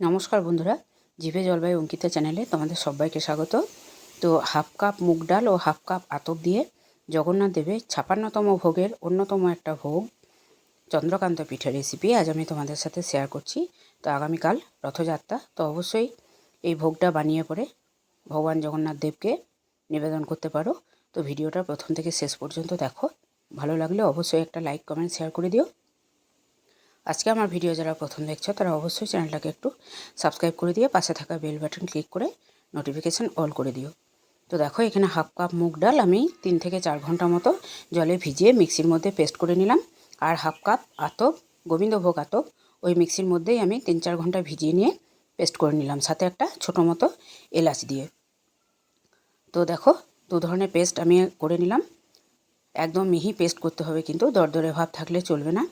নমস্কার বন্ধুরা, জিভে জলবায়ু অঙ্কিতা চ্যানেলে তোমাদের সবাইকে স্বাগত। তো হাফ কাপ মুগ ডাল ও হাফ কাপ আতপ দিয়ে জগন্নাথ দেবের ছাপান্নতম ভোগের অন্যতম একটা ভোগ, চন্দ্রকান্ত পিঠের রেসিপি আজ আমি তোমাদের সাথে শেয়ার করছি। তো আগামীকাল রথযাত্রা, তো অবশ্যই এই ভোগটা বানিয়ে পরে ভগবান জগন্নাথ দেবকে নিবেদন করতে পারো। তো ভিডিওটা প্রথম থেকে শেষ পর্যন্ত দেখো, ভালো লাগলে অবশ্যই একটা লাইক কমেন্ট শেয়ার করে দিও। আজকে আমার ভিডিও যারা প্রথম দেখছ, তারা অবশ্যই চ্যানেলটাকে একটু সাবস্ক্রাইব করে দিয়ে পাশে থাকা বেল বাটন ক্লিক করে নোটিফিকেশান অল করে দিও। তো দেখো, এখানে হাফ কাপ মুগ ডাল আমি তিন থেকে চার ঘণ্টা মতো জলে ভিজিয়ে মিক্সির মধ্যে পেস্ট করে নিলাম। আর হাফ কাপ আতপ, গোবিন্দভোগ আতপ, ওই মিক্সির মধ্যেই আমি তিন চার ঘণ্টা ভিজিয়ে নিয়ে পেস্ট করে নিলাম, সাথে একটা ছোটো মতো এলাচ দিয়ে। তো দেখো, দু ধরনের পেস্ট আমি করে নিলাম। একদম মিহি পেস্ট করতে হবে, কিন্তু দরদরে ভাব থাকলে চলবে না।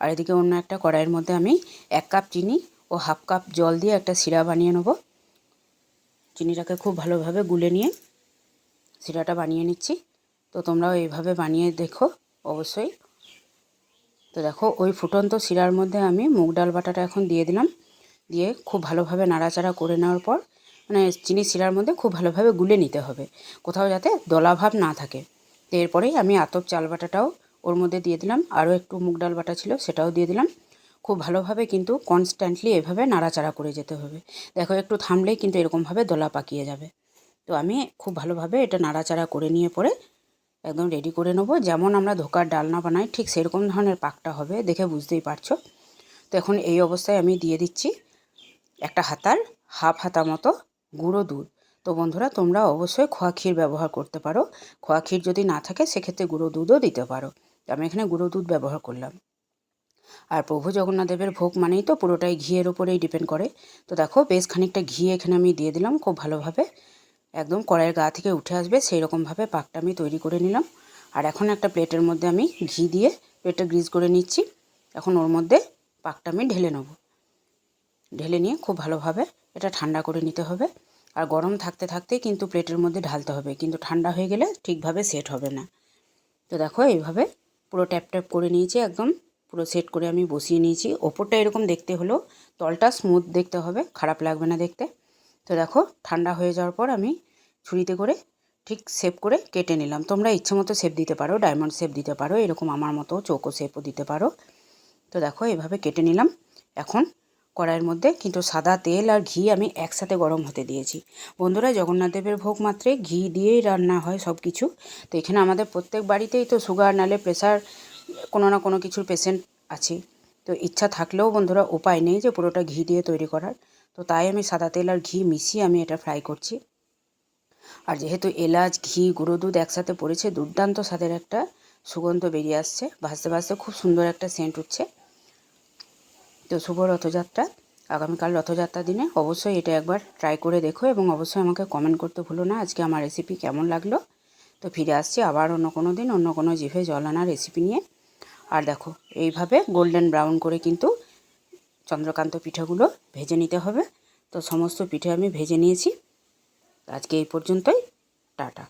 আর এদিকে অন্য একটা কড়াইয়ের মধ্যে আমি এক কাপ চিনি ও হাফ কাপ জল দিয়ে একটা শিরা বানিয়ে নেব। চিনিটাকে খুব ভালোভাবে গুলে নিয়ে শিরাটা বানিয়ে নিচ্ছি। তো তোমরাও এইভাবে বানিয়ে দেখো অবশ্যই। তো দেখো, ওই ফুটন্ত শিরার মধ্যে আমি মুগ ডাল বাটাটা এখন দিয়ে দিলাম। দিয়ে খুব ভালোভাবে নাড়াচাড়া করে নেওয়ার পর মানে চিনি শিরার মধ্যে খুব ভালোভাবে গুলে নিতে হবে, কোথাও যাতে দলাভাব না থাকে। তো এরপরেই আমি আতপ চাল বাটাটাও ওর মধ্যে দিয়ে দিলাম। আরও একটু মুগ ডাল বাটা ছিল সেটাও দিয়ে দিলাম। খুব ভালোভাবে কিন্তু কনস্ট্যান্টলি এভাবে নাড়াচাড়া করে যেতে হবে। দেখো, একটু থামলেই কিন্তু এরকমভাবে দোলা পাকিয়ে যাবে। তো আমি খুব ভালোভাবে এটা নাড়াচাড়া করে নিয়ে পরে একদম রেডি করে নেব। যেমন আমরা ধোকার ডালনা বানাই, ঠিক সেরকম ধরনের পাকটা হবে দেখে বুঝতেই পারছ। তো এখন এই অবস্থায় আমি দিয়ে দিচ্ছি একটা হাতার হাফ হাতা মতো গুঁড়ো দুধ। তো বন্ধুরা, তোমরা অবশ্যই খোয়া ক্ষীর ব্যবহার করতে পারো। খোয়া ক্ষীর যদি না থাকে, সেক্ষেত্রে গুঁড়ো দুধও দিতে পারো। আমি এখানে গুঁড়ো দুধ ব্যবহার করলাম। আর প্রভু জগন্নাথ দেবের ভোগ মানেই তো পুরোটাই ঘিয়ের ওপরেই ডিপেন্ড করে। তো দেখো, বেশ খানিকটা ঘি এখানে আমি দিয়ে দিলাম খুব ভালোভাবে। একদম কড়াইয়ের গা থেকে উঠে আসবে সেই রকমভাবে পাকটা আমি তৈরি করে নিলাম। আর এখন একটা প্লেটের মধ্যে আমি ঘি দিয়ে প্লেটটা গ্রিজ করে নিচ্ছি। এখন ওর মধ্যে পাকটা আমি ঢেলে নেব। ঢেলে নিয়ে খুব ভালোভাবে এটা ঠান্ডা করে নিতে হবে। আর গরম থাকতে থাকতেই কিন্তু প্লেটের মধ্যে ঢালতে হবে, কিন্তু ঠান্ডা হয়ে গেলে ঠিকভাবে সেট হবে না। তো দেখো, এইভাবে পুরো ট্যাপ ট্যাপ করে নিয়েছি, একদম পুরো সেট করে আমি বসিয়ে নিয়েছি। ওপরটা এরকম দেখতে হলো, তলটা স্মুথ দেখতে হবে, খারাপ লাগবে না দেখতে। তো দেখো, ঠান্ডা হয়ে যাওয়ার পর আমি ছুরিতে করে ঠিক শেপ করে কেটে নিলাম। তোমরা ইচ্ছে মতো শেপ দিতে পারো ডায়মন্ড শেপ দিতে পারো, এরকম আমার মতো চৌকো শেপও দিতে পারো। তো দেখো, এভাবে কেটে নিলাম। এখন কড়াইয়ের মধ্যে কিন্তু সাদা তেল আর ঘি আমি একসাথে গরম হতে দিয়েছি। বন্ধুরা, জগন্নাথ দেবের ভোগ মাত্রে ঘি দিয়েই রান্না হয় সব কিছু তো এখানে আমাদের প্রত্যেক বাড়িতেই তো সুগার নালে প্রেশার কোনো না কোনো কিছুর পেশেন্ট আছে তো ইচ্ছা থাকলেও বন্ধুরা, উপায় নেই যে পুরোটা ঘি দিয়ে তৈরি করার। তো তাই আমি সাদা তেল আর ঘি মিশিয়ে আমি এটা ফ্রাই করছি। আর যেহেতু এলাচ, ঘি, গুঁড়ো দুধ একসাথে পড়েছে, দুর্দান্ত স্বাদের একটা সুগন্ধ বেরিয়ে আসছে। ভাসতে ভাসতে খুব সুন্দর একটা সেন্ট উঠছে। তো শুভ রথযাত্রা। আগামীকাল রথযাত্রার দিনে অবশ্যই এটা একবার ট্রাই করে দেখো এবং অবশ্যই আমাকে কমেন্ট করতে ভুলো না আজকে আমার রেসিপি কেমন লাগল। তো ফিরে আসছি আবার অন্য কোনো দিন, অন্য কোনো জিভে জল আনা রেসিপি নিয়ে। আর দেখো, এইভাবে গোল্ডেন ব্রাউন করে কিন্তু চন্দ্রকান্ত পিঠাগুলো ভেজে নিতে হবে। তো সমস্ত পিঠে আমি ভেজে নিয়েছি। আজকে এই পর্যন্তই, টাটা।